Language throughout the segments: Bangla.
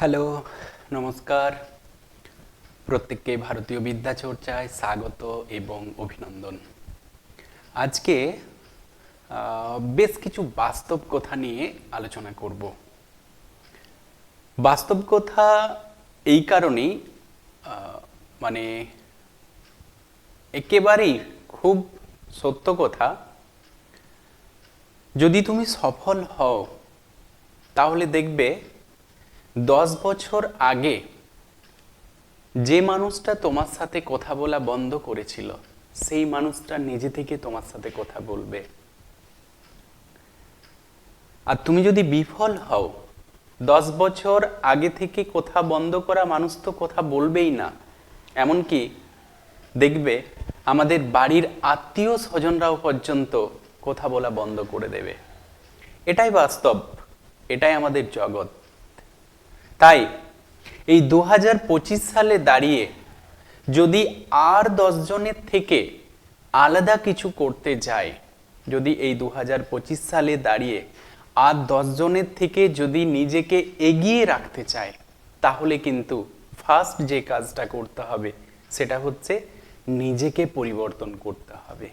হ্যালো, নমস্কার। প্রত্যেককে ভারতীয় বিদ্যা চর্চায় স্বাগত এবং অভিনন্দন। আজকে বেশ কিছু বাস্তব কথা নিয়ে আলোচনা করব। বাস্তব কথা এই কারণেই মানে একেবারেই খুব সত্য কথা, যদি তুমি সফল হও, তাহলে দেখবে দশ বছর আগে যে মানুষটা তোমার সাথে কথা বলা বন্ধ করেছিল, সেই মানুষটা নিজে থেকে তোমার সাথে কথা বলবে। আর তুমি যদি বিফল হও, দশ বছর আগে থেকে কথা বন্ধ করা মানুষ তো কথা বলবেই না। এমনকি দেখবে আমাদের বাড়ির আত্মীয় স্বজনরাও পর্যন্ত কথা বলা বন্ধ করে দেবে। এটাই বাস্তব, এটাই আমাদের জগৎ। তাই এই দু হাজার পঁচিশ সালে দাঁড়িয়ে যদি আর জনের থেকে আলাদা কিছু করতে যায়, যদি এই দু হাজার পঁচিশ সালে দাঁড়িয়ে আর জনের থেকে যদি নিজেকে এগিয়ে রাখতে চায়, তাহলে কিন্তু ফার্স্ট যে কাজটা করতে হবে সেটা হচ্ছে নিজেকে পরিবর্তন করতে হবে।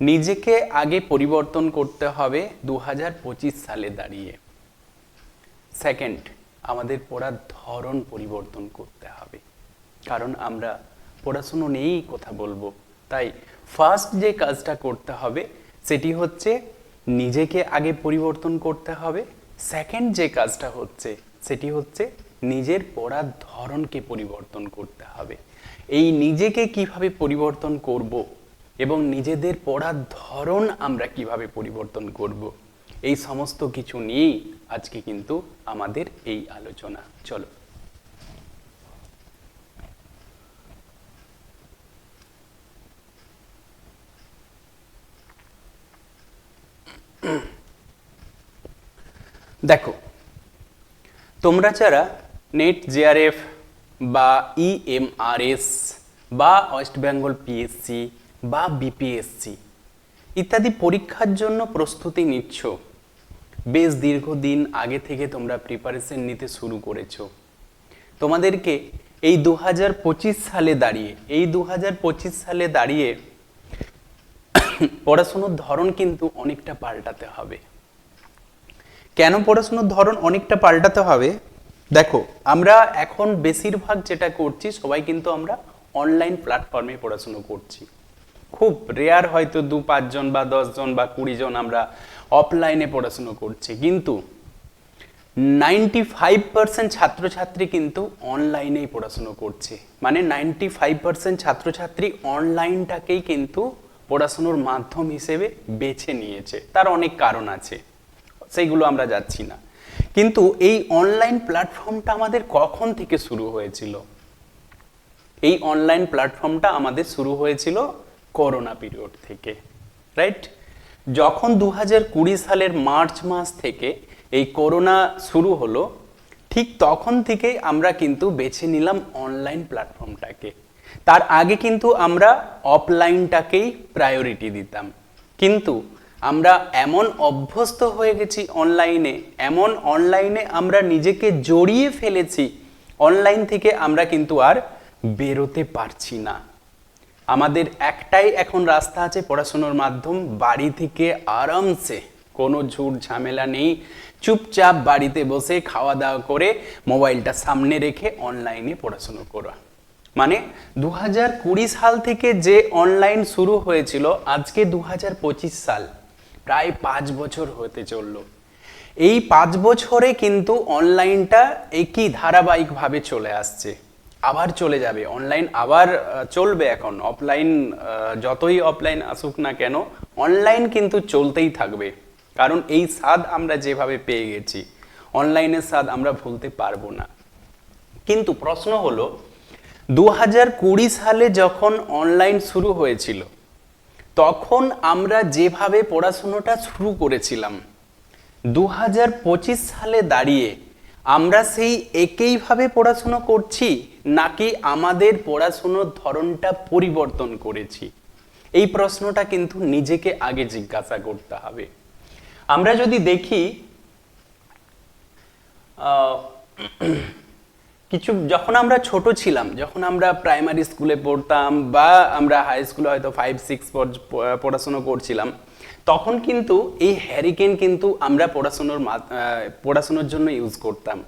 নিজেকে আগে পরিবর্তন করতে হবে দু হাজার পঁচিশ সালে দাঁড়িয়ে। সেকেন্ড আমাদের পড়ার ধরন পরিবর্তন করতে হবে। কারণ আমরা পড়াশুনো নিয়েই কথা বলব। তাই ফার্স্ট যে কাজটা করতে হবে, সেটি হচ্ছে নিজেকে আগে পরিবর্তন করতে হবে। সেকেন্ড যে কাজটা হচ্ছে, সেটি হচ্ছে নিজের পড়ার ধরনকে পরিবর্তন করতে হবে। এই নিজেকে কীভাবে পরিবর্তন করব এবং নিজেদের পড়ার ধরন আমরা কীভাবে পরিবর্তন করব, এই সমস্ত কিছু নিয়েই আজকে কিন্তু আমাদের এই আলোচনা। চলো। দেখো, তোমরা যারা নেট জেআরএফ বা ইএমআরএস বা ওয়েস্ট বেঙ্গল পিএসসি বা বিপিএসসি ইত্যাদি পরীক্ষার জন্য প্রস্তুতি নিচ্ছ বেশ দীর্ঘদিন আগে থেকে তোমরা প্রিপারেশন নিতে শুরু করেছ। তোমাদেরকে এই দুহাজার পঁচিশ সালে দাঁড়িয়ে, এই দুহাজার পঁচিশ সালে দাঁড়িয়ে পড়াশুনোর ধরন কিন্তু অনেকটা পাল্টাতে হবে। কেন পড়াশুনোর ধরন অনেকটা পাল্টাতে হবে? দেখো, আমরা এখন বেশিরভাগ যেটা করছি, সবাই কিন্তু আমরা অনলাইন প্ল্যাটফর্মে পড়াশুনো করছি। খুব রেয়ার হয়তো দু পাঁচজন বা দশজন বা কুড়ি জন আমরা অফলাইনে পড়াশুনো করছে। কিন্তু নাইনটি ফাইভ পার্সেন্ট ছাত্রছাত্রী কিন্তু অনলাইনেই পড়াশুনো করছে। মানে নাইনটি ফাইভ পার্সেন্ট ছাত্রছাত্রী অনলাইনটাকেই কিন্তু পড়াশুনোর মাধ্যম হিসেবে বেছে নিয়েছে। তার অনেক কারণ আছে। সেইগুলো আমরা যাচ্ছি না। কিন্তু এই অনলাইন প্ল্যাটফর্মটা আমাদের কখন থেকে শুরু হয়েছিল? এই অনলাইন প্ল্যাটফর্মটা আমাদের শুরু হয়েছিল করোনা পিরিয়ড থেকে রাইট যখন দু কুড়ি সালের মার্চ মাস থেকে এই করোনা শুরু হলো, ঠিক তখন থেকেই আমরা কিন্তু বেছে নিলাম অনলাইন প্ল্যাটফর্মটাকে তার আগে কিন্তু আমরা অফলাইনটাকেই প্রায়োরিটি দিতাম। কিন্তু আমরা এমন অভ্যস্ত হয়ে গেছি অনলাইনে এমন অনলাইনে আমরা নিজেকে জড়িয়ে ফেলেছি অনলাইন থেকে আমরা কিন্তু আর বেরোতে পারছি না। আমাদের একটাই এখন রাস্তা আছে পড়াশোনার মাধ্যম, বাড়ি থেকে আরামসে। কোনো ঝুট ঝামেলা নেই। চুপচাপ বাড়িতে বসে খাওয়া দাওয়া করে মোবাইলটা সামনে রেখে অনলাইনে পড়াশুনো করা। মানে দু কুড়ি সাল থেকে যে অনলাইন শুরু হয়েছিল, আজকে দু হাজার পঁচিশ সাল। প্রায় পাঁচ বছর হতে চলল। এই পাঁচ বছরে কিন্তু অনলাইনটা একই ধারাবাহিকভাবে চলে আসছে। আবার চলে যাবে অনলাইন আবার চলবে এখন। অফলাইন যতই অফলাইন আসুক না কেন অনলাইন কিন্তু চলতেই থাকবে। কারণ এই স্বাদ আমরা যেভাবে পেয়ে গেছি অনলাইনের স্বাদ আমরা ভুলতে পারব না। কিন্তু প্রশ্ন হলো দু হাজার কুড়ি সালে যখন অনলাইন শুরু হয়েছিল, তখন আমরা যেভাবে পড়াশুনোটা শুরু করেছিলাম দু হাজার পঁচিশ সালে দাঁড়িয়ে আমরা সেই একইভাবে পড়াশুনো করছি নাকি আমাদের পড়াশুনোর ধরনটা পরিবর্তন করেছি? এই প্রশ্নটা কিন্তু নিজেকে আগে জিজ্ঞাসা করতে হবে। আমরা যদি দেখি কিছু যখন আমরা ছোট ছিলাম, যখন আমরা প্রাইমারি স্কুলে পড়তাম বা আমরা হাই স্কুলে হয়তো ফাইভ সিক্স পড়াশুনো করছিলাম, তখন কিন্তু এই হ্যারিকেন কিন্তু আমরা পড়াশুনোর পড়াশুনোর জন্য ইউজ করতাম।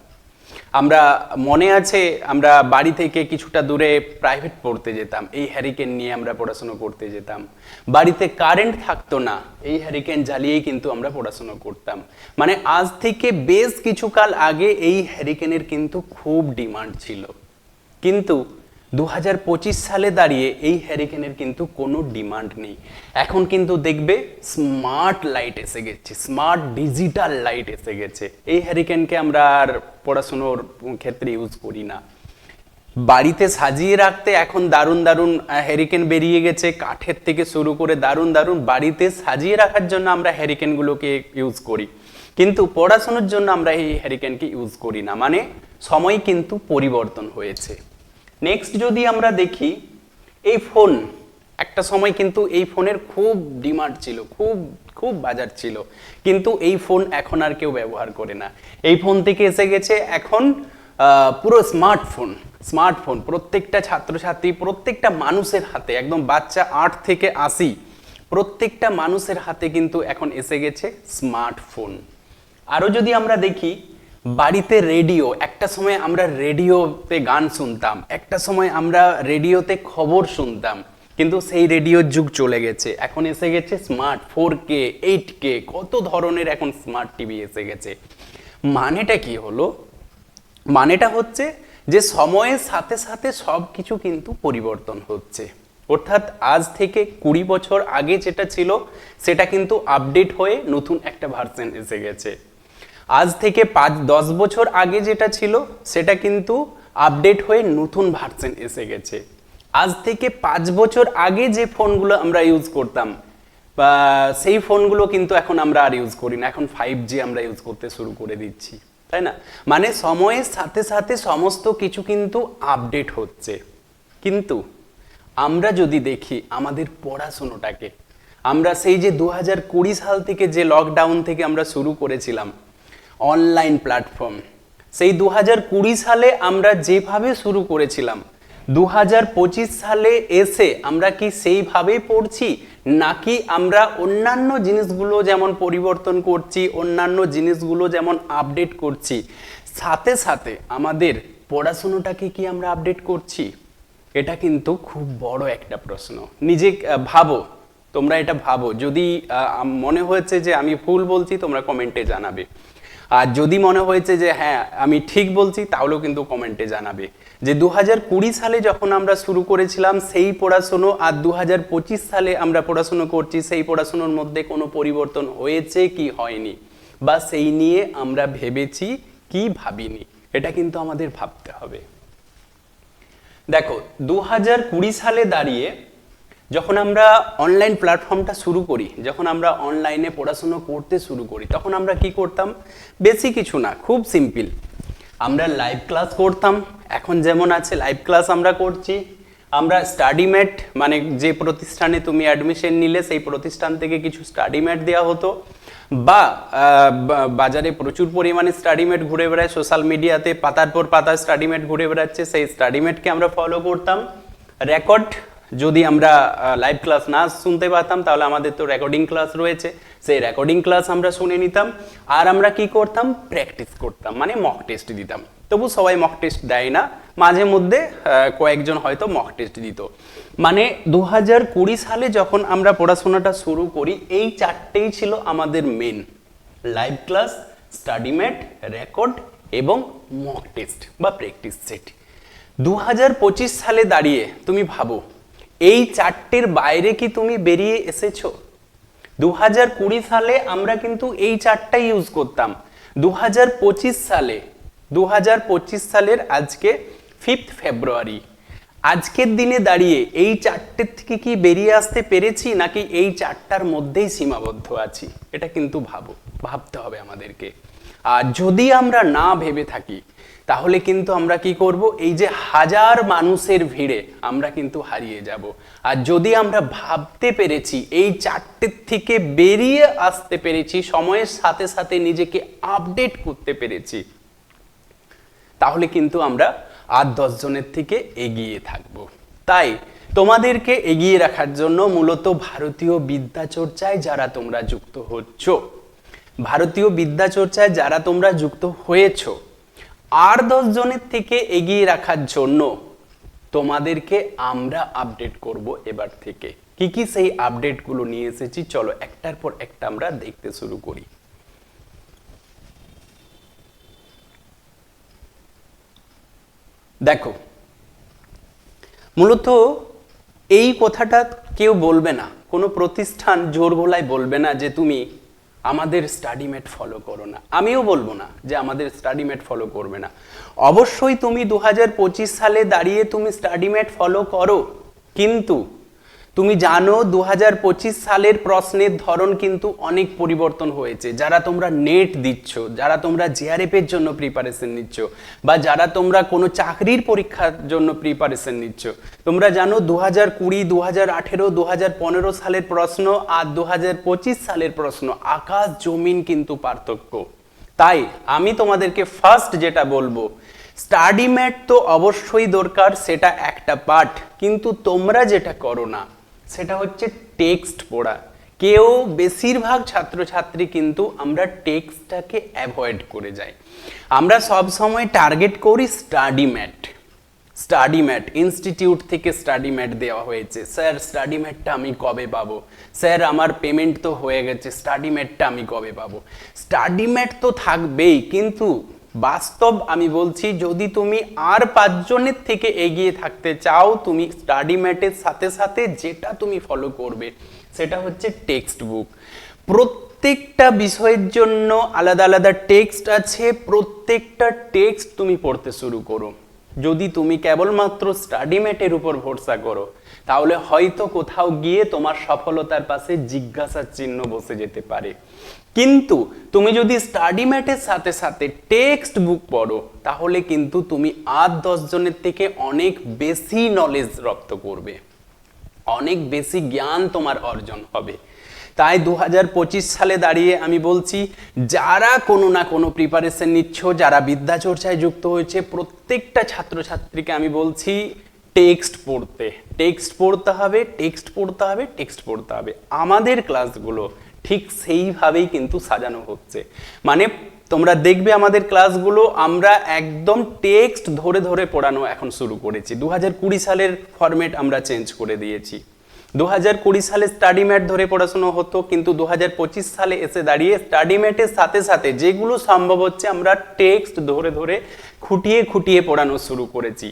আমরা মনে আছে আমরা বাড়ি থেকে কিছুটা দূরে প্রাইভেট পড়তে যেতাম, এই হ্যারিকেন নিয়ে আমরা পড়াশুনো করতে যেতাম। বাড়িতে কারেন্ট থাকতো না, এই হ্যারিকেন জ্বালিয়েই কিন্তু আমরা পড়াশুনো করতাম। মানে আজ থেকে বেশ কিছুকাল আগে এই হ্যারিকেনের কিন্তু খুব ডিমান্ড ছিল। কিন্তু দু হাজার পঁচিশ সালে দাঁড়িয়ে এই হ্যারিকেনের কিন্তু কোনো ডিমান্ড নেই। এখন কিন্তু দেখবে স্মার্ট লাইট এসে গেছে স্মার্ট ডিজিটাল লাইট এসে গেছে। এই হ্যারিকেনকে আমরা আর পড়াশুনোর ক্ষেত্রে ইউজ করি না। বাড়িতে সাজিয়ে রাখতে এখন দারুণ দারুণ হ্যারিকেন বেরিয়ে গেছে, কাঠের থেকে শুরু করে দারুণ দারুণ বাড়িতে সাজিয়ে রাখার জন্য আমরা হ্যারিকেনগুলোকে ইউজ করি। কিন্তু পড়াশোনার জন্য আমরা এই হ্যারিকেনকে ইউজ করি না। মানে সময় কিন্তু পরিবর্তন হয়েছে। নেক্সট যদি আমরা দেখি, এই ফোন একটা সময় কিন্তু এই ফোনের খুব ডিমান্ড ছিল, খুব খুব বাজার ছিল। কিন্তু এই ফোন এখন আর কেউ ব্যবহার করে না। এই ফোন থেকে এসে গেছে এখন পুরো স্মার্টফোন স্মার্টফোন প্রত্যেকটা ছাত্রছাত্রী, প্রত্যেকটা মানুষের হাতে, একদম বাচ্চা আট থেকে আশি, প্রত্যেকটা মানুষের হাতে কিন্তু এখন এসে গেছে স্মার্টফোন আরও যদি আমরা দেখি বাড়িতে রেডিও, একটা সময় আমরা রেডিওতে গান শুনতাম, একটা সময় আমরা রেডিওতে খবর শুনতাম, কিন্তু সেই রেডিওর যুগ চলে গেছে। এখন এসে গেছে smart four K eight K কত ধরনের এখন স্মার্ট টিভি এসে গেছে। মানেটা কি হলো? মানেটা হচ্ছে যে সময়ের সাথে সাথে সব কিছু কিন্তু পরিবর্তন হচ্ছে। অর্থাৎ আজ থেকে কুড়ি বছর আগে যেটা ছিল, সেটা কিন্তু আপডেট হয়ে নতুন একটা ভার্সন এসে গেছে। আজ থেকে পাঁচ, দশ বছর আগে যেটা ছিল, সেটা কিন্তু আপডেট হয়ে নতুন ভার্সন এসে গেছে। আজ থেকে পাঁচ বছর আগে যে ফোনগুলো আমরা ইউজ করতাম, বা সেই ফোনগুলো কিন্তু এখন আমরা আর ইউজ করি না। এখন ফাইভ জি আমরা ইউজ করতে শুরু করে দিচ্ছি, তাই না? মানে সময়ের সাথে সাথে সমস্ত কিছু কিন্তু আপডেট হচ্ছে। কিন্তু আমরা যদি দেখি আমাদের পড়াশুনোটাকে, আমরা সেই যে দু হাজার কুড়ি সাল থেকে যে লকডাউন থেকে আমরা শুরু করেছিলাম অনলাইন প্ল্যাটফর্ম সেই দু হাজার কুড়ি সালে আমরা যেভাবে শুরু করেছিলাম দু হাজার পঁচিশ সালে এসে আমরা কি সেইভাবেই পড়ছি, নাকি আমরা অন্যান্য জিনিসগুলো যেমন পরিবর্তন করছি, অন্যান্য জিনিসগুলো যেমন আপডেট করছি, সাথে সাথে আমাদের পড়াশুনোটাকে কি আমরা আপডেট করছি? এটা কিন্তু খুব বড় একটা প্রশ্ন। নিজে ভাবো, তোমরা এটা ভাবো। যদি মনে হয়েছে যে আমি ভুল বলছি, তোমরা কমেন্টে জানাবে। আর যদি মনে হয়েছে যে হ্যাঁ আমি ঠিক বলছি, তাহলেও কিন্তু কমেন্টে জানাবে। যে দু কুড়ি সালে যখন আমরা শুরু করেছিলাম সেই পড়াশুনো, আর দু পঁচিশ সালে আমরা পড়াশুনো করছি, সেই পড়াশুনোর মধ্যে কোনো পরিবর্তন হয়েছে কি হয়নি? বা সেই নিয়ে আমরা ভেবেছি কি ভাবিনি? এটা কিন্তু আমাদের ভাবতে হবে। দেখো দু সালে দাঁড়িয়ে যখন আমরা অনলাইন প্ল্যাটফর্মটা শুরু করি, যখন আমরা অনলাইনে পড়াশুনো করতে শুরু করি, তখন আমরা কি করতাম? বেশি কিছু না, খুব সিম্পল আমরা লাইভ ক্লাস করতাম। এখন যেমন আছে লাইভ ক্লাস আমরা করছি। আমরা স্টাডি ম্যাট মানে যে প্রতিষ্ঠানে তুমি অ্যাডমিশন নিলে, সেই প্রতিষ্ঠান থেকে কিছু স্টাডি ম্যাট দেওয়া হতো। বা বাজারে প্রচুর পরিমাণে স্টাডিমেট ঘুরে বেড়ায় সোশ্যাল মিডিয়াতে পাতার পর পাতা স্টাডিমেট ঘুরে বেড়াচ্ছে, সেই স্টাডিমেটকে আমরা ফলো করতাম। রেকর্ড যদি আমরা লাইভ ক্লাস না শুনতে পারতাম, তাহলে আমাদের তো রেকর্ডিং ক্লাস রয়েছে। সেই রেকর্ডিং ক্লাস আমরা শুনে নিতাম। আর আমরা কি করতাম? প্র্যাকটিস করতাম মানে মক টেস্ট দিতাম। তবু সবাই মক টেস্ট দেয় না। মাঝে মধ্যে কয়েকজন হয়তো মক টেস্ট দিত। মানে দু হাজার কুড়ি সালে যখন আমরা পড়াশোনাটা শুরু করি, এই চারটেই ছিল আমাদের main live class Studymate record এবং মক টেস্ট বা প্র্যাকটিস সেট দু হাজার পঁচিশ সালে দাঁড়িয়ে, তুমি ভাবো এই চারটের বাইরে কি তুমি বেরিয়ে এসেছ? দু হাজার কুড়ি সালে আমরা কিন্তু এই চারটাই ইউজ করতাম। দু হাজার পঁচিশ সালে দু হাজার পঁচিশ সালের আজকে ফিফথ ফেব্রুয়ারি আজকের দিনে দাঁড়িয়ে এই চারটের থেকে কি বেরিয়ে আসতে পেরেছি নাকি এই চারটার মধ্যেই সীমাবদ্ধ আছি? এটা কিন্তু ভাবো, ভাবতে হবে আমাদেরকে। আর যদি আমরা না ভেবে থাকি তাহলে কিন্তু আমরা কি করব? এই যে হাজার মানুষের ভিড়ে আমরা কিন্তু হারিয়ে যাব। আর যদি আমরা ভাবতে পেরেছি, এই চারটের থেকে বেরিয়ে আসতে পেরেছি, সময়ের সাথে সাথে নিজেকে আপডেট করতে পেরেছি, তাহলে কিন্তু আমরা আট দশ জনের থেকে এগিয়ে থাকব। তাই তোমাদেরকে এগিয়ে রাখার জন্য মূলত ভারতীয় বিদ্যা চর্চায় যারা তোমরা যুক্ত হচ্ছ, ভারতীয় বিদ্যা চর্চায় যারা তোমরা যুক্ত হয়েছ আর দশ জনের থেকে এগিয়ে রাখার জন্য তোমাদেরকে আমরা আপডেট করব এবার থেকে। কি কি সেই আপডেটগুলো নিয়ে এসেছি? চলো একটার পর একটা আমরা দেখতে শুরু করি। দেখো, মূলত এই কথাটা কেউ বলবে না, কোনো প্রতিষ্ঠান জোর গলায় বলবে না যে তুমি আমাদের স্টাডি মেট ফলো করো না। আমিও বলব না যে আমাদের স্টাডি মেট ফলো করবে না। অবশ্যই তুমি দু হাজার পঁচিশ সালে দাঁড়িয়ে তুমি স্টাডি মেট ফলো করো। কিন্তু তুমি জানো দু হাজার পঁচিশ সালের প্রশ্নের ধরন কিন্তু অনেক পরিবর্তন হয়েছে। যারা তোমরা নেট দিচ্ছ, যারা তোমরা জিআরএফ এর জন্য প্রিপারেশন নিচ্ছ, বা যারা তোমরা কোনো চাকরির পরীক্ষার জন্য প্রিপারেশন নিচ্ছ, তোমরা জানো দু হাজার কুড়ি দু হাজার আঠেরো দু হাজার পনেরো সালের প্রশ্ন আর দু হাজার পঁচিশ সালের প্রশ্ন, আকাশ, জমিন কিন্তু পার্থক্য। তাই আমি তোমাদেরকে ফার্স্ট যেটা বলব স্টাডি ম্যাট তো অবশ্যই দরকার, সেটা একটা পার্ট কিন্তু তোমরা যেটা করো না সেটা হচ্ছে টেক্সট পড়া। কেউ বেশিরভাগ ছাত্রছাত্রী কিন্তু আমরা টেক্সটটাকে অ্যাভয়েড করে যাই। আমরা সব সময় টার্গেট করি study mate. Study mate, institute থেকে স্টাডি ম্যাট দেওয়া হয়েছে। স্যার, স্টাডি ম্যাটটা আমি কবে পাবো? স্যার, আমার পেমেন্ট তো হয়ে গেছে, স্টাডি ম্যাটটা আমি কবে পাবো? স্টাডি ম্যাট তো থাকবেই, কিন্তু বাস্তব আমি বলছি, যদি তুমি আর পাঁচজনের থেকে এগিয়ে থাকতে চাও, তুমি স্টাডি ম্যাটের সাথে সাথে যেটা তুমি ফলো করবে, সেটা হচ্ছে টেক্সট বুক প্রত্যেকটা বিষয়ের জন্য আলাদা আলাদা টেক্সট আছে, প্রত্যেকটা টেক্সট তুমি পড়তে শুরু করো। যদি তুমি কেবলমাত্র স্টাডি ম্যাটের উপর ভরসা করো, তাহলে হয়তো কোথাও গিয়ে তোমার সফলতার পাশে জিজ্ঞাসার চিহ্ন বসে যেতে পারে। কিন্তু তুমি যদি স্টাডি ম্যাটের সাথে সাথে টেক্সট বুক পড়ো, তাহলে কিন্তু তুমি আট দশ জনের থেকে অনেক বেশি নলেজ রপ্ত করবে। অনেক বেশি জ্ঞান তোমার অর্জন হবে। তাই দু হাজার পঁচিশ সালে দাঁড়িয়ে আমি বলছি, যারা কোনো না কোনো প্রিপারেশন নিচ্ছ, যারা বিদ্যা চর্চায় যুক্ত হয়েছে, প্রত্যেকটা ছাত্রছাত্রীকে আমি বলছি টেক্সট পড়তে। টেক্সট পড়তে হবে টেক্সট পড়তে হবে টেক্সট পড়তে হবে। আমাদের ক্লাসগুলো ঠিক সেইভাবেই কিন্তু সাজানো হচ্ছে। মানে তোমরা দেখবে আমাদের ক্লাসগুলো, আমরা একদম টেক্সট ধরে ধরে পড়ানো এখন শুরু করেছি। দু হাজার কুড়ি সালের ফরম্যাট আমরা চেঞ্জ করে দিয়েছি। দু হাজার কুড়ি সালে স্টাডি ম্যাট ধরে পড়াশুনো হতো, কিন্তু দু হাজার পঁচিশ সালে এসে দাঁড়িয়ে স্টাডি ম্যাটের সাথে সাথে যেগুলো সম্ভব হচ্ছে আমরা টেক্সট ধরে ধরে খুঁটিয়ে খুঁটিয়ে পড়ানো শুরু করেছি।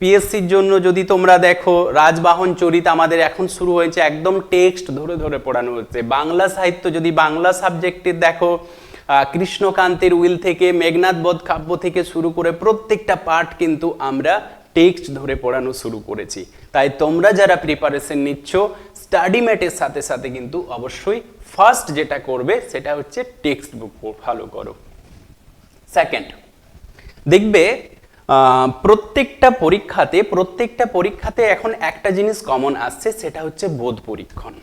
পিএসসির জন্য যদি তোমরা দেখো, রাজবাহন চরিত আমাদের এখন শুরু হয়েছে একদম টেক্সট ধরে ধরে পড়ানো হচ্ছে। বাংলা সাহিত্য যদি বাংলা সাবজেক্টের দেখো কৃষ্ণকান্তের উইল থেকে, মেঘনাথ বধ কাব্য থেকে শুরু করে প্রত্যেকটা পার্ট কিন্তু আমরা টেক্সট ধরে পড়ানো শুরু করেছি। তাই তোমরা যারা প্রিপারেশন নিচ্ছ স্টাডি ম্যাটের সাথে সাথে কিন্তু অবশ্যই ফার্স্ট যেটা করবে, সেটা হচ্ছে টেক্সট বুক ফলো করো। সেকেন্ড দেখবে প্রত্যেকটা পরীক্ষাতে প্রত্যেকটা পরীক্ষাতে এখন একটা জিনিস কমন আসছে, সেটা হচ্ছে বোধ পরীক্ষণ।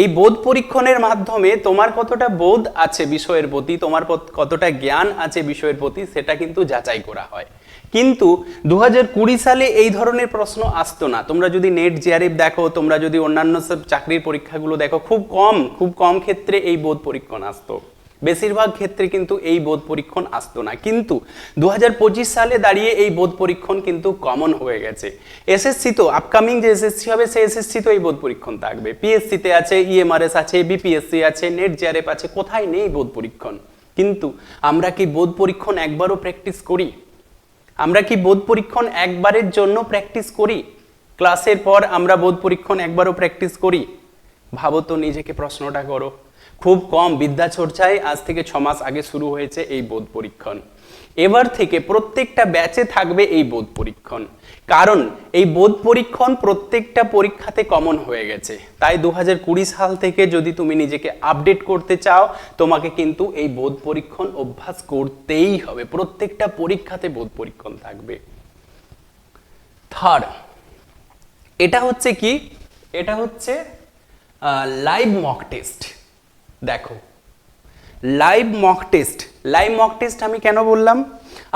এই বোধ পরীক্ষণের মাধ্যমে তোমার কতটা বোধ আছে বিষয়ের প্রতি, তোমার কতটা জ্ঞান আছে বিষয়ের প্রতি, সেটা কিন্তু যাচাই করা হয়। কিন্তু দু হাজার কুড়ি সালে এই ধরনের প্রশ্ন আসতো না। তোমরা যদি নেট জিআরএফ দেখো, তোমরা যদি অন্যান্য সব চাকরির পরীক্ষাগুলো দেখো, খুব কম খুব কম ক্ষেত্রে এই বোধ পরীক্ষণ আসতো। বেশিরভাগ ক্ষেত্রে কিন্তু এই বোধ পরীক্ষণ আসতো না। কিন্তু দু হাজার পঁচিশ সালে দাঁড়িয়ে এই বোধ পরীক্ষণ কিন্তু কমন হয়ে গেছে। এসএসসি তো আপকামিং যে এসএসসি হবে, সেই এসএসসি তো এই বোধ পরীক্ষণ থাকবে। পিএসসিতে আছে ইএমআরএস আছে বিপিএসসি আছে নেট জিআরএফ আছে, কোথায় নেই বোধ পরীক্ষণ? কিন্তু আমরা কি বোধ পরীক্ষণ একবারও প্র্যাকটিস করি? আমরা কি বোধ পরীক্ষণ একবারের জন্য প্র্যাকটিস করি? ক্লাসের পর আমরা বোধ পরীক্ষণ একবারও প্র্যাকটিস করি? ভাবো তো নিজেকে প্রশ্নটা করো। খুব কম বিদ্যা চর্চায় আজ থেকে ছ মাস আগে শুরু হয়েছে এই বোধ পরীক্ষণ। এবার থেকে প্রত্যেকটা ব্যাচে থাকবে এই বোধ পরীক্ষণ। কারণ এই বোধ পরীক্ষণ প্রত্যেকটা পরীক্ষাতে কমন হয়ে গেছে। তাই দু হাজার কুড়ি সাল থেকে যদি তুমি নিজেকে আপডেট করতে চাও, তোমাকে কিন্তু এই বোধ পরীক্ষণ অভ্যাস করতেই হবে। প্রত্যেকটা পরীক্ষাতে বোধ পরীক্ষণ থাকবে। থার্ড এটা হচ্ছে কি? এটা হচ্ছে লাইভ মক টেস্ট দেখো live mock test live mock test আমি কেন বললাম?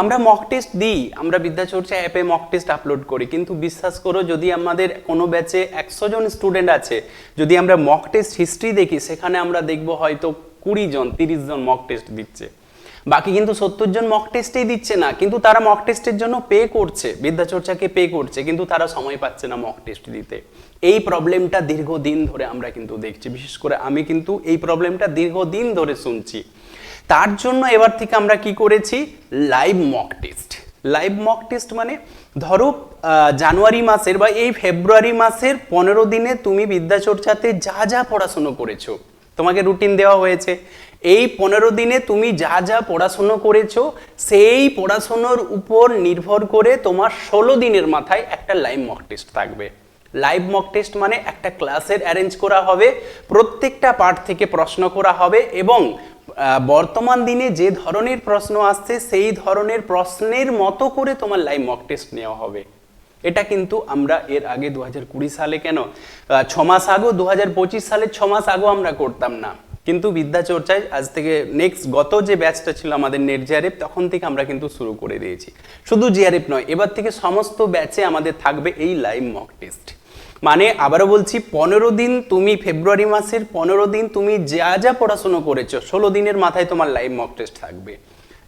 আমরা মক টেস্ট দিই, আমরা বিদ্যাচর্চা অ্যাপে মক টেস্ট আপলোড করি, কিন্তু বিশ্বাস করো যদি আমাদের কোনো ব্যাচে একশো জন স্টুডেন্ট আছে, যদি আমরা মক টেস্ট হিস্ট্রি দেখি, সেখানে আমরা দেখব হয়তো কুড়ি জন, তিরিশ জন মক টেস্ট দিচ্ছে। বাকি কিন্তু সত্তর জন মক টেস্টেই দিচ্ছে না, কিন্তু তারা মক টেস্টের জন্য পে করছে, বিদ্যাচর্চাকে পে করছে, কিন্তু তারা সময় পাচ্ছে না মক টেস্ট দিতে। এই প্রবলেমটা দীর্ঘদিন ধরে আমরা কিন্তু দেখছি, বিশেষ করে আমি কিন্তু এই প্রবলেমটা দীর্ঘদিন ধরে শুনছি। তার জন্য এবার থেকে আমরা কি করেছি? Live mock test live mock test মানে ধরো জানুয়ারি মাসের বা এই ফেব্রুয়ারি মাসের পনেরো দিনে তুমি বিদ্যাচর্চাতে যা যা পড়াশুনো করেছ, তোমাকে রুটিন দেওয়া হয়েছে। এই পনেরো দিনে তুমি যা যা পড়াশুনো করেছ, সেই পড়াশুনোর উপর নির্ভর করে তোমার ষোলো দিনের মাথায় একটা লাইভ মক টেস্ট থাকবে। লাইভ মক টেস্ট মানে একটা ক্লাসের অ্যারেঞ্জ করা হবে, প্রত্যেকটা পার্ট থেকে প্রশ্ন করা হবে এবং বর্তমান দিনে যে ধরনের প্রশ্ন আসছে, সেই ধরনের প্রশ্নের মতো করে তোমার লাইভ মক টেস্ট নেওয়া হবে। এটা কিন্তু আমরা এর আগে দু সালে কেন ছমাস আগেও, দু পঁচিশ সালের ছ মাস আগেও আমরা করতাম না। কিন্তু বিদ্যাচর্চায় আজ থেকে নেক্সট গত যে ব্যাচটা ছিল আমাদের নেট জিআরএফ তখন থেকে আমরা কিন্তু শুরু করে দিয়েছি। শুধু জিআরএফ নয়, এবার থেকে সমস্ত ব্যাচে আমাদের থাকবে এই লাইভ মক টেস্ট মানে আবারও বলছি, পনেরো দিন তুমি ফেব্রুয়ারি মাসের, পনেরো দিন তুমি যা যা পড়াশোনা করেছ, ষোলো দিনের মাথায় তোমার লাইভ মক টেস্ট থাকবে।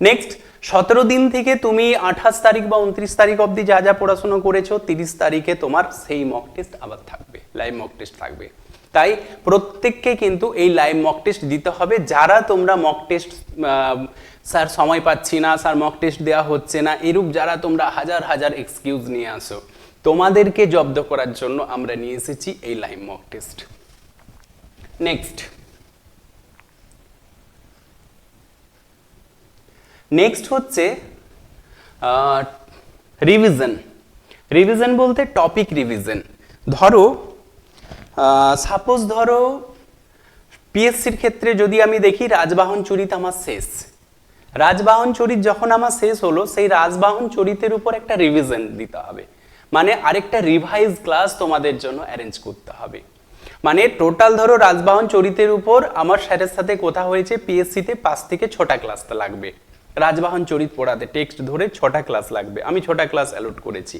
নেক্সট সতেরো দিন থেকে তুমি আঠাশ তারিখ বা উনত্রিশ তারিখ অবধি যা যা পড়াশোনা করেছ, তিরিশ তারিখে তোমার সেই মক টেস্ট আবার থাকবে লাইভ মক টেস্ট থাকবে। তাই প্রত্যেককে কিন্তু এই লাইভ মক টেস্ট দিতে হবে। যারা তোমরা মক টেস্ট স্যার সময় পাচ্ছি না, স্যার মক টেস্ট দেওয়া হচ্ছে না, এরূপ যারা তোমরা হাজার হাজার এক্সকিউজ নিয়ে আসো তোমাদেরকে জব্দ করার জন্য আমরা নিয়ে এসেছি এই live mock test next next হচ্ছে রিভিশন রিভিশন বলতে টপিক রিভিশন ধরো সাপোজ ধরো পিএসসির ক্ষেত্রে যদি আমি দেখি রাজবাহন চরিত আমার শেষ। রাজবাহন চরিত যখন আমার শেষ হলো, সেই রাজবাহন চরিতের উপর একটা রিভিশন দিতে হবে। মানে আরেকটা রিভাইজ ক্লাস তোমাদের জন্য অ্যারেঞ্জ করতে হবে। মানে টোটাল ধরো রাজবাহন চরিতের উপর আমার স্যারের সাথে কথা হয়েছে পিএসসিতে পাঁচ থেকে ছটা ক্লাস লাগবে। রাজবাহন চরিত পড়াতে টেক্সট ধরে ছটা ক্লাস লাগবে। আমি ছটা ক্লাস অ্যালোট করেছি।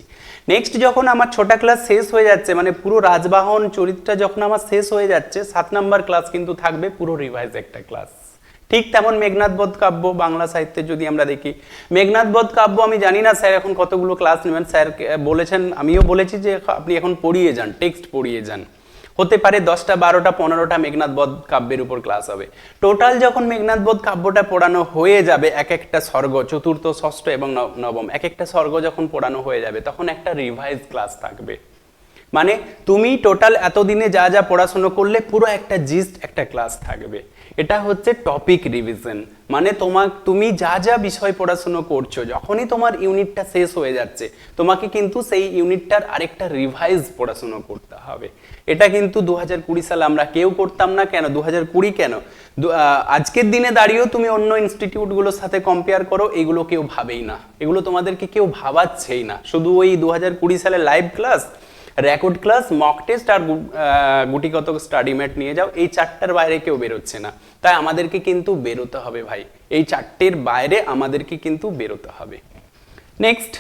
নেক্সট যখন আমার ছটা ক্লাস শেষ হয়ে যাচ্ছে মানে পুরো রাজবাহন চরিতটা যখন আমার শেষ হয়ে যাচ্ছে, সাত নাম্বার ক্লাস কিন্তু থাকবে পুরো রিভাইজ একটা ক্লাস ঠিক তেমন মেঘনাথ বধ কাব্য, বাংলা সাহিত্যে যদি আমরা দেখি। মেঘনাথ বধ কাব্য আমি জানি না, স্যার এখন কতগুলো ক্লাস নেবেন। স্যার বলেছেন, আমিও বলেছি যে আপনি এখন পড়িয়ে যান টেক্সট পড়িয়ে যান। হতে পারে দশটা, বারোটা, পনেরোটা মেঘনাথ বধ কাব্যের উপর ক্লাস হবে। টোটাল যখন মেঘনাথ বধ কাব্যটা পড়ানো হয়ে যাবে, এক একটা স্বর্গ, চতুর্থ, ষষ্ঠ এবং নব- নবম, এক একটা স্বর্গ যখন পড়ানো হয়ে যাবে, তখন একটা রিভাইজ ক্লাস থাকবে। মানে তুমি টোটাল এতদিনে যা যা পড়াশুনো করলে, পুরো একটা জিস্ট একটা ক্লাস থাকবে। এটা হচ্ছে টপিক রিভিশন মানে তোমার তুমি যা যা বিষয় পড়াশুনো করছ, যখনই তোমার ইউনিটটা শেষ হয়ে যাচ্ছে, তোমাকে কিন্তু সেই ইউনিটটার আরেকটা রিভাইজ পড়াশুনো করতে হবে। এটা কিন্তু দু হাজার কুড়ি সালে আমরা কেউ করতাম না কেন? দু হাজার কুড়ি কেন? আজকের দিনে দাঁড়িয়েও তুমি অন্য ইনস্টিটিউটগুলোর সাথে কম্পেয়ার করো, এগুলো কেউ ভাবেই না। এগুলো তোমাদেরকে কেউ ভাবাচ্ছেই না। শুধু ওই দু হাজার কুড়ি সালে live class record class mock test আর গুটিগত স্টাডি ম্যাট নিয়ে যাও। এই চারটার বাইরে কেউ বেরোচ্ছে না। তাই আমাদেরকে কিন্তু বেরোতে হবে ভাই। এই চারটের বাইরে আমাদেরকে কিন্তু বেরোতে হবে। নেক্সট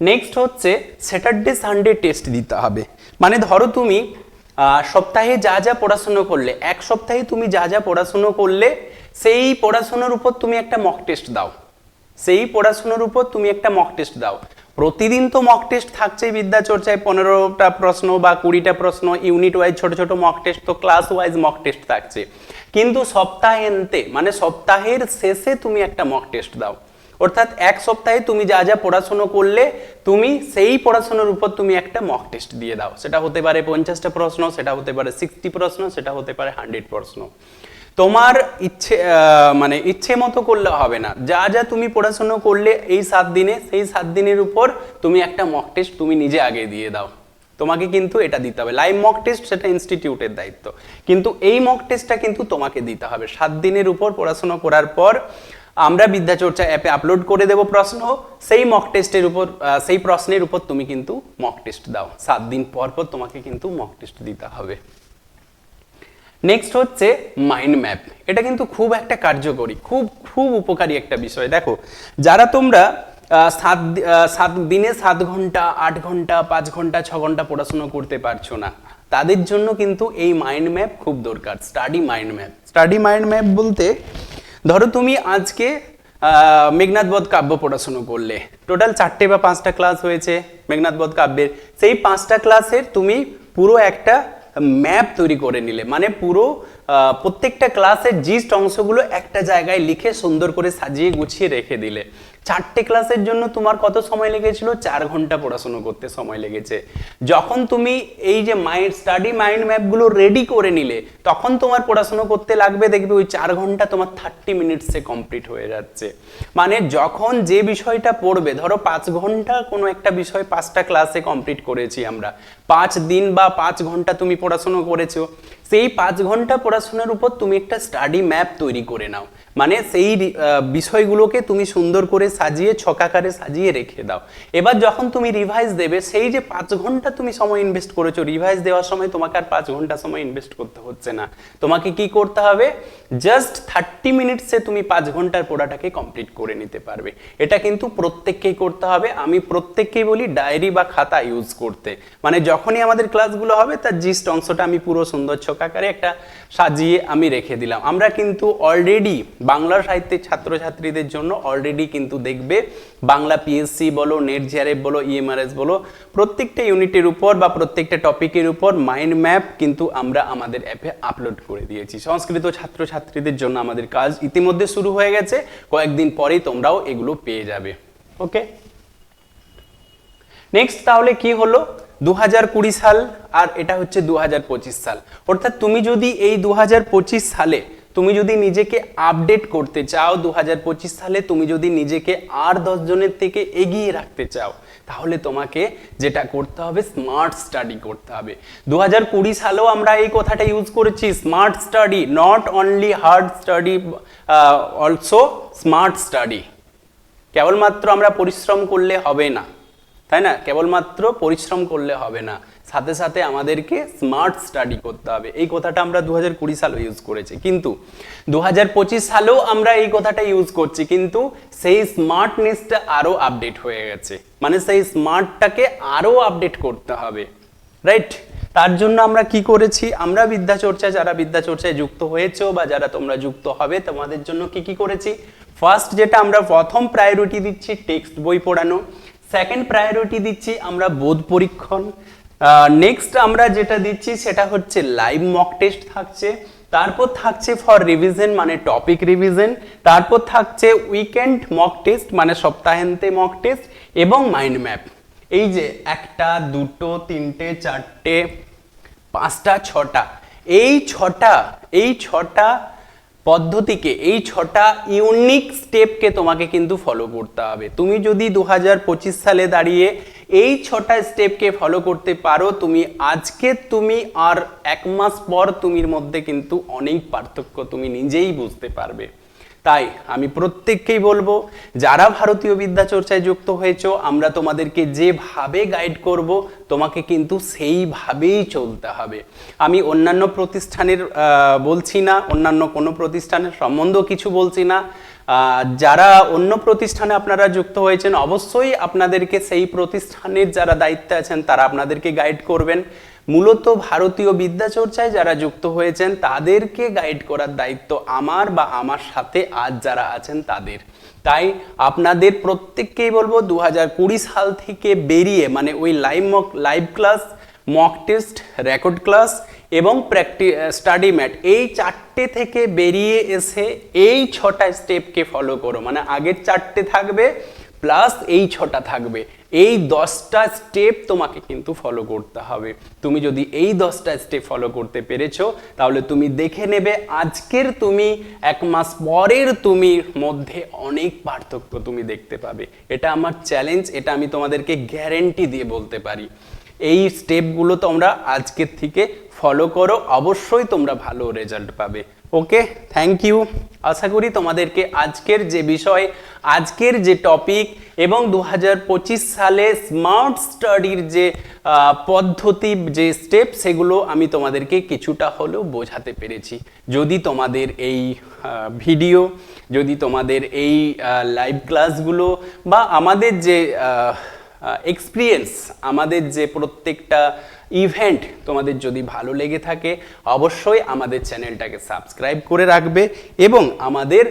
নেক্সট হচ্ছে স্যাটারডে সানডে টেস্ট দিতে হবে। মানে ধরো তুমি সপ্তাহে যা যা পড়াশুনো করলে, এক সপ্তাহে তুমি যা যা পড়াশুনো করলে, সেই পড়াশোনার উপর তুমি একটা মক টেস্ট দাও। সেই পড়াশোনার উপর তুমি একটা মক টেস্ট দাও। প্রতিদিন তো মক টেস্ট থাকছেই বিদ্যাচর্চায় পনেরোটা প্রশ্ন বা কুড়িটা প্রশ্ন ইউনিট ওয়াইজ ছোট ছোট মক টেস্ট তো ক্লাস ওয়াইজ মক টেস্ট থাকছে। কিন্তু সপ্তাহান্তে মানে সপ্তাহের শেষে তুমি একটা মক টেস্ট দাও। অর্থাৎ এক সপ্তাহে তুমি যা যা পড়াশুনো করলে, তুমি সেই পড়াশুনোর উপর তুমি একটা মক টেস্ট দিয়ে দাও। সেটা হতে পারে পঞ্চাশটা প্রশ্ন, সেটা হতে পারে সিক্সটি প্রশ্ন, সেটা হতে পারে হান্ড্রেড প্রশ্ন। তোমার ইচ্ছে মানে ইচ্ছে মতো করলে হবে না। যা যা তুমি পড়াশুনো করলে এই সাত দিনে, সেই সাত দিনের উপর তুমি একটা মক টেস্ট তুমি নিজে আগে দিয়ে দাও। তোমাকে কিন্তু এটা দিতে হবে। লাইভ মক টেস্ট সেটা ইনস্টিটিউটের দায়িত্ব। কিন্তু এই মক টেস্টটা কিন্তু তোমাকে দিতে হবে। সাত দিনের উপর পড়াশোনা করার পর আমরা বিদ্যাচর্চা অ্যাপে আপলোড করে দেব প্রশ্ন। সেই মক টেস্টের উপর সেই প্রশ্নের উপর তুমি কিন্তু মক টেস্ট দাও। সাত দিন পর পর তোমাকে কিন্তু মক টেস্ট দিতে হবে। নেক্সট হচ্ছে মাইন্ড ম্যাপ এটা কিন্তু খুব একটা কার্যকরী খুব খুব উপকারী একটা বিষয়। দেখো যারা তোমরা সাত সাত দিনে সাত ঘণ্টা আট ঘণ্টা পাঁচ ঘণ্টা ছ ঘণ্টা পড়াশোনা করতে পারছ না তাদের জন্য কিন্তু এই মাইন্ড ম্যাপ খুব দরকার study mind map study mind map বলতে ধরো তুমি আজকে আহ, মেঘনাথ বধ কাব্য পড়াশুনো করলে টোটাল চারটে বা পাঁচটা ক্লাস হয়েছে মেঘনাথ বধ কাব্যের। সেই পাঁচটা ক্লাসের তুমি পুরো একটা ম্যাপ তৈরি করে নিলে। মানে পুরো প্রত্যেকটা ক্লাসের জিস্ট অংশগুলো একটা জায়গায় লিখে সুন্দর করে সাজিয়ে গুছিয়ে রেখে দিলে। চারটে ক্লাসের জন্য তোমার কত সময় লেগেছিল? চার ঘণ্টা পড়াশুনো করতে সময় লেগেছে। যখন তুমি এই যে মাইন্ড স্টাডি মাইন্ড ম্যাপগুলো রেডি করে নিলে, তখন তোমার পড়াশুনো করতে লাগবে, দেখবে ওই চার ঘণ্টা তোমার থার্টি মিনিটসে কমপ্লিট হয়ে যাচ্ছে। মানে যখন যে বিষয়টা পড়বে, ধরো পাঁচ ঘণ্টা কোনো একটা বিষয় পাঁচটা ক্লাসে কমপ্লিট করেছি আমরা। পাঁচ দিন বা পাঁচ ঘণ্টা তুমি পড়াশুনো করেছ। সেই পাঁচ ঘণ্টা পড়াশোনার উপর তুমি একটা স্টাডি ম্যাপ তৈরি করে নাও। মানে সেই বিষয়গুলোকে তুমি সুন্দর করে সাজিয়ে ছকাকারে সাজিয়ে রেখে দাও। এবার যখন তুমি রিভাইজ দেবে, সেই যে পাঁচ ঘণ্টা তুমি সময় ইনভেস্ট করেছ রিভাইজ দেওয়ার সময় তোমাকে আর পাঁচ ঘণ্টা সময় ইনভেস্ট করতে হচ্ছে না। তোমাকে কি করতে হবে? জাস্ট থার্টি মিনিটসে তুমি পাঁচ ঘণ্টার পড়াটাকে কমপ্লিট করে নিতে পারবে। এটা কিন্তু প্রত্যেককেই করতে হবে। আমি প্রত্যেককেই বলি ডায়েরি বা খাতা ইউজ করতে। মানে যখনই আমাদের ক্লাসগুলো হবে, তার জিস্ট অংশটা আমি পুরো সুন্দর ছকাকারে একটা সাজিয়ে আমি রেখে দিলাম। আমরা কিন্তু অলরেডি বাংলা সাহিত্যের ছাত্রছাত্রীদের জন্য অলরেডি কিন্তু দেখবে, বাংলা পিএসসি বলো নেট জিআরএফ বলো ইএমআরএস বলো, প্রত্যেকটা ইউনিটের উপর বা প্রত্যেকটা টপিকের উপর মাইন্ড ম্যাপ কিন্তু আমরা আমাদের অ্যাপে আপলোড করে দিয়েছি। সংস্কৃত ছাত্রছাত্রীদের জন্য আমাদের কাজ ইতিমধ্যে শুরু হয়ে গেছে, কয়েকদিন পরেই তোমরাও এগুলো পেয়ে যাবে। ওকে নেক্সট তাহলে কি হলো? দু সাল আর এটা হচ্ছে দু হাজার পঁচিশ সাল। অর্থাৎ তুমি যদি এই দু হাজার পঁচিশ সালে তুমি যদি নিজেকে আপডেট করতে চাও দু হাজার পঁচিশ সালে তুমি যদি নিজেকে আর দশ জনের থেকে এগিয়ে রাখতে চাও, তাহলে তোমাকে যেটা করতে হবে স্মার্ট স্টাডি করতে হবে। দু হাজার কুড়ি সালেও আমরা এই কথাটা ইউজ করেছি smart study not only hard study also smart study কেবলমাত্র আমরা পরিশ্রম করলে হবে না। তাই না? কেবলমাত্র পরিশ্রম করলে হবে না। সাথে সাথে আমাদেরকে স্মার্ট স্টাডি করতে হবে। এই কথাটা আমরা দু হাজার কুড়ি সালেও ইউজ করেছি। কিন্তু দু হাজার পঁচিশ সালেও আমরা এই কথাটা ইউজ করছি। কিন্তু সেই স্মার্টনেসটা আরও আপডেট হয়ে গেছে। মানে সেই স্মার্টটাকে আরও আপডেট করতে হবে। রাইট তার জন্য আমরা কি করেছি? আমরা বিদ্যাচর্চা, যারা বিদ্যাচর্চায় যুক্ত হয়েছো বা যারা তোমরা যুক্ত হবে, তোমাদের জন্য কি কি করেছি? ফার্স্ট যেটা আমরা প্রথম প্রায়োরিটি দিচ্ছি টেক্সট বই পড়ানো। সেকেন্ড প্রায়োরিটি দিচ্ছি আমরা বোধ পরীক্ষণ। নেক্সট আমরা যেটা দিচ্ছি সেটা হচ্ছে লাইভ মক টেস্ট থাকছে। তারপর থাকছে ফর রিভিশন মানে টপিক রিভিশন তারপর থাকছে উইকেন্ড মক টেস্ট মানে সপ্তাহান্তে মক টেস্ট এবং মাইন্ড ম্যাপ এই যে একটা, দুটো, তিনটে, চারটে, পাঁচটা, ছটা। এই ছটা এই ছটা পদ্ধতিকে, এই ছটা ইউনিক স্টেপকে তোমাকে কিন্তু ফলো করতে হবে। তুমি যদি দু হাজার পঁচিশ সালে দাঁড়িয়ে এই ছটা স্টেপকে ফলো করতে পারো, তুমি আজকে তুমি আর এক মাস পর তুমির মধ্যে কিন্তু অনেক পার্থক্য তুমি নিজেই বুঝতে পারবে। তাই আমি প্রত্যেককেই বলব, যারা ভারতীয় বিদ্যাচর্চায় যুক্ত হয়েছো, আমরা তোমাদেরকে যেভাবে গাইড করব, তোমাকে কিন্তু সেইভাবেই চলতে হবে। আমি অন্যান্য প্রতিষ্ঠানের বলছি না, অন্যান্য কোনো প্রতিষ্ঠানের সম্বন্ধেও কিছু বলছি না। যারা অন্য প্রতিষ্ঠানে আপনারা যুক্ত হয়েছেন, অবশ্যই আপনাদেরকে সেই প্রতিষ্ঠানের যারা দায়িত্বে আছেন, তারা আপনাদেরকে গাইড করবেন। মূলত ভারতীয় বিদ্যাচর্চায় যারা যুক্ত হয়েছেন, তাদেরকে গাইড করার দায়িত্ব আমার বা আমার সাথে আজ যারা আছেন তাদের। তাই আপনাদের প্রত্যেককেই বলব দু হাজার কুড়ি সাল থেকে বেরিয়ে মানে ওই live mock live class mock test record class এবং প্র্যাকটি স্টাডি ম্যাট এই চারটে থেকে বেরিয়ে এসে এই ছটা স্টেপকে ফলো করো। মানে আগের চারটে থাকবে প্লাস এই ছটা থাকবে। এই দশটা স্টেপ তোমাকে কিন্তু ফলো করতে হবে। তুমি যদি এই দশটা স্টেপ ফলো করতে পেরেছ, তাহলে তুমি দেখে নেবে আজকের তুমি, এক মাস পরের তুমির মধ্যে অনেক পার্থক্য তুমি দেখতে পাবে। এটা আমার চ্যালেঞ্জ এটা আমি তোমাদেরকে গ্যারেন্টি দিয়ে বলতে পারি। এই স্টেপগুলো তোমরা আজকের থেকে ফলো করো, অবশ্যই তোমরা ভালো রেজাল্ট পাবে। ওকে থ্যাংক ইউ আশা করি তোমাদেরকে আজকের যে বিষয়, আজকের যে টপিক এবং দু পঁচিশ সালে স্মার্ট স্টাডির যে পদ্ধতি, যে স্টেপ সেগুলো আমি তোমাদেরকে কিছুটা হলেও বোঝাতে পেরেছি। যদি তোমাদের এই ভিডিও যদি তোমাদের এই লাইভ ক্লাসগুলো বা আমাদের যে এক্সপিরিয়েন্স আমাদের যে প্রত্যেকটা ইভেন্ট তোমাদের যদি ভালো লেগে থাকে, অবশ্যই আমাদের চ্যানেলটাকে সাবস্ক্রাইব করে রাখবে এবং আমাদের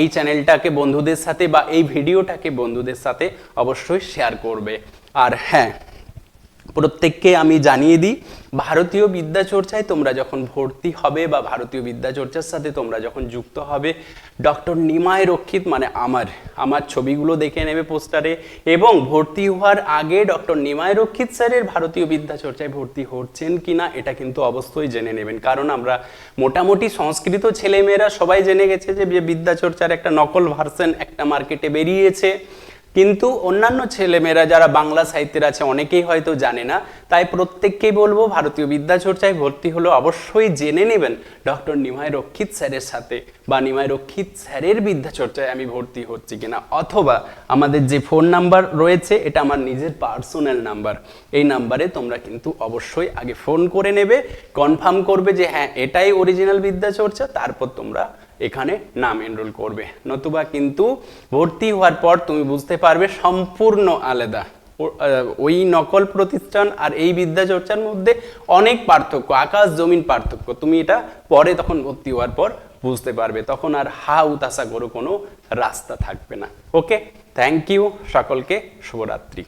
এই চ্যানেলটাকে বন্ধুদের সাথে বা এই ভিডিওটাকে বন্ধুদের সাথে অবশ্যই শেয়ার করবে। আর হ্যাঁ প্রত্যেককে আমি জানিয়ে দিই, ভারতীয় বিদ্যাচর্চায় তোমরা যখন ভর্তি হবে বা ভারতীয় বিদ্যাচর্চার সাথে তোমরা যখন যুক্ত হবে, ডক্টর নিমায় রক্ষিত মানে আমার আমার ছবিগুলো দেখে নেবে পোস্টারে এবং ভর্তি হওয়ার আগে ডক্টর নিমায় রক্ষিত স্যারের ভারতীয় বিদ্যাচর্চায় ভর্তি হচ্ছেন কিনা এটা কিন্তু অবশ্যই জেনে নেবেন। কারণ আমরা মোটামুটি সংস্কৃত ছেলেমেয়েরা সবাই জেনে গেছে যে বিদ্যাচর্চার একটা নকল ভার্সন একটা মার্কেটে বেরিয়েছে। কিন্তু অন্যান্য ছেলেমেয়েরা যারা বাংলা সাহিত্যের আছে, অনেকেই হয়তো জানে না। তাই প্রত্যেককেই বলব, ভারতীয় বিদ্যাচর্চায় ভর্তি হলো অবশ্যই জেনে নেবেন ডক্টর নিমায় রক্ষিত স্যারের সাথে বা নিমায় রক্ষিত স্যারের বিদ্যাচর্চায় আমি ভর্তি হচ্ছি কিনা। অথবা আমাদের যে ফোন নাম্বার রয়েছে, এটা আমার নিজের পার্সোনাল নাম্বার। এই নাম্বারে তোমরা কিন্তু অবশ্যই আগে ফোন করে নেবে, কনফার্ম করবে যে হ্যাঁ এটাই অরিজিনাল বিদ্যাচর্চা তারপর তোমরা এখানে নাম এনরোল করবে। নতুবা কিন্তু ভর্তি হওয়ার পর তুমি বুঝতে পারবে সম্পূর্ণ আলাদা। ওই নকল প্রতিষ্ঠান আর এই বিদ্যাচর্চার মধ্যে অনেক পার্থক্য, আকাশ জমিন পার্থক্য। তুমি এটা পরে তখন ভর্তি হওয়ার পর বুঝতে পারবে, তখন আর হা উতাসা করো কোনো রাস্তা থাকবে না। ওকে থ্যাংক ইউ সকলকে, শুভরাত্রি।